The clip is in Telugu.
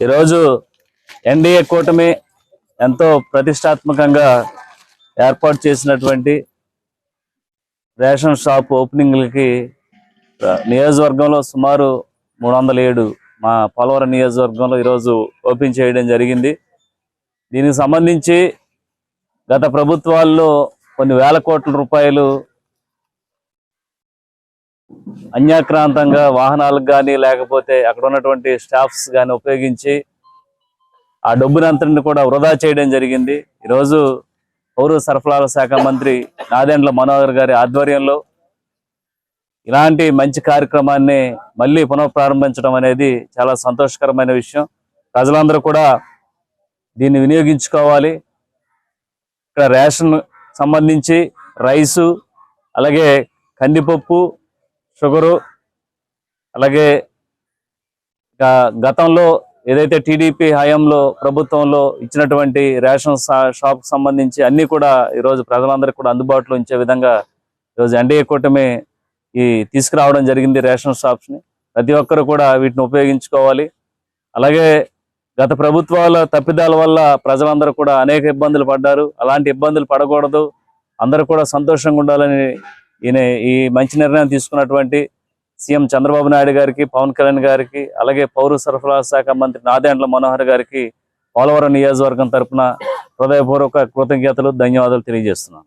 ఈరోజు ఎన్డీఏ కూటమి ఎంతో ప్రతిష్టాత్మకంగా ఏర్పాటు చేసినటువంటి రేషన్ షాప్ ఓపెనింగ్లకి నియోజకవర్గంలో సుమారు మూడు వందల ఏడు మా పోలవరం నియోజకవర్గంలో ఈరోజు ఓపెన్ చేయడం జరిగింది. దీనికి సంబంధించి గత ప్రభుత్వాల్లో కొన్ని వేల కోట్ల రూపాయలు అన్యాక్రాంతంగా వాహనాలకు కానీ లేకపోతే అక్కడ ఉన్నటువంటి స్టాఫ్స్ కానీ ఉపయోగించి ఆ డబ్బునంతటిని కూడా వృధా చేయడం జరిగింది. ఈరోజు పౌర సరఫరాల శాఖ మంత్రి నాదెండ్ల మనోహర్ గారి ఆధ్వర్యంలో ఇలాంటి మంచి కార్యక్రమాన్ని మళ్ళీ పునఃప్రారంభించడం అనేది చాలా సంతోషకరమైన విషయం. ప్రజలందరూ కూడా దీన్ని వినియోగించుకోవాలి. ఇక్కడ రేషన్ సంబంధించి రైసు అలాగే కందిపప్పు షుగరు అలాగే గతంలో ఏదైతే టీడీపీ హయాంలో ప్రభుత్వంలో ఇచ్చినటువంటి రేషన్ షాప్ సంబంధించి అన్ని కూడా ఈరోజు ప్రజలందరికీ కూడా అందుబాటులో ఉంచే విధంగా ఈరోజు ఎన్డీఏ కూటమి ఈ తీసుకురావడం జరిగింది రేషన్ షాప్స్ని ప్రతి ఒక్కరు కూడా వీటిని ఉపయోగించుకోవాలి. అలాగే గత ప్రభుత్వాల తప్పిదాల వల్ల ప్రజలందరూ కూడా అనేక ఇబ్బందులు పడ్డారు. అలాంటి ఇబ్బందులు పడకూడదు. అందరూ కూడా సంతోషంగా ఉండాలని ఈయన ఈ మంచి నిర్ణయం తీసుకున్నటువంటి సీఎం చంద్రబాబు నాయుడు గారికి పవన్ కళ్యాణ్ గారికి అలాగే పౌర సరఫరా శాఖ మంత్రి నాదెండ్ల మనోహర్ గారికి పోలవరం నియోజకవర్గం తరపున హృదయపూర్వక కృతజ్ఞతలు ధన్యవాదాలు తెలియజేస్తున్నాను.